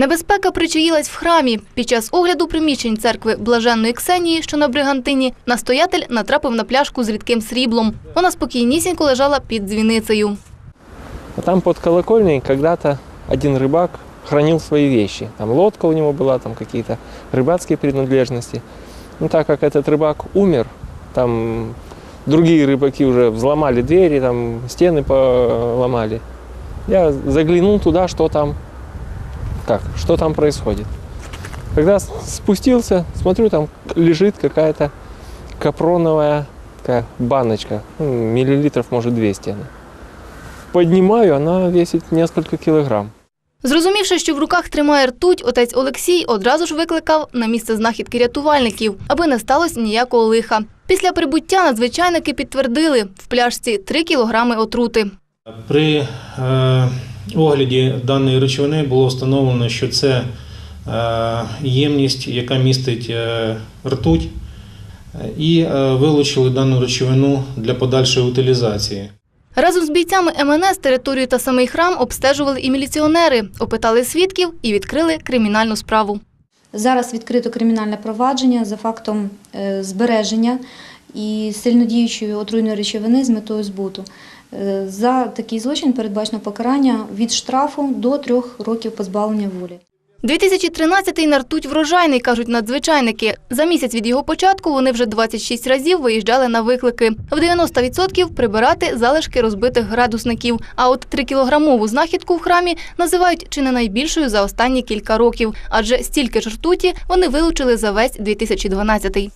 Небезпека причаїлась в храмі. Під час огляду приміщень церкви Блаженної Ксенії, що на Бригантині, настоятель натрапив на пляшку з рідким сріблом. Вона спокійнісінько лежала під дзвіницею. А там под колокольней когда-то один рыбак хранил свои вещи. Там лодка у него была, там какие-то рыбацкие принадлежности. Ну, так как этот рыбак умер, там другие рыбаки уже взломали двери, там стены поломали. Я заглянул туда, что там, как, что там происходит. Когда спустился, смотрю, там лежит какая-то капроновая такая баночка, ну, миллилитров, может, 200 она. Поднимаю, она весит несколько килограмм. Зрозумівши, що в руках тримає ртуть, отець Олексій одразу ж викликав на місце знахідки рятувальників, аби не сталося ніякого лиха. Після прибуття надзвичайники підтвердили в пляшці 3 кілограми отрути. При е, огляді даної речовини було встановлено, що це е, ємність, яка містить е, ртуть, і е, вилучили дану речовину для подальшої утилізації. Разом з бійцями МНС територію та самий храм обстежували і міліціонери, опитали свідків і відкрили кримінальну справу. Зараз відкрито кримінальне провадження за фактом збереження і сильнодіючої отруйної речовини з метою збуту. За такий злочин передбачено покарання від штрафу до трьох років позбавлення волі. 2013-й на ртуть врожайний, кажуть надзвичайники. За місяць від його початку вони вже 26 разів виїжджали на виклики. В 90% прибирати залишки розбитих градусників. А от 3-кілограмову знахідку в храмі називають чи не найбільшою за останні кілька років. Адже стільки ж ртуті вони вилучили за весь 2012-й.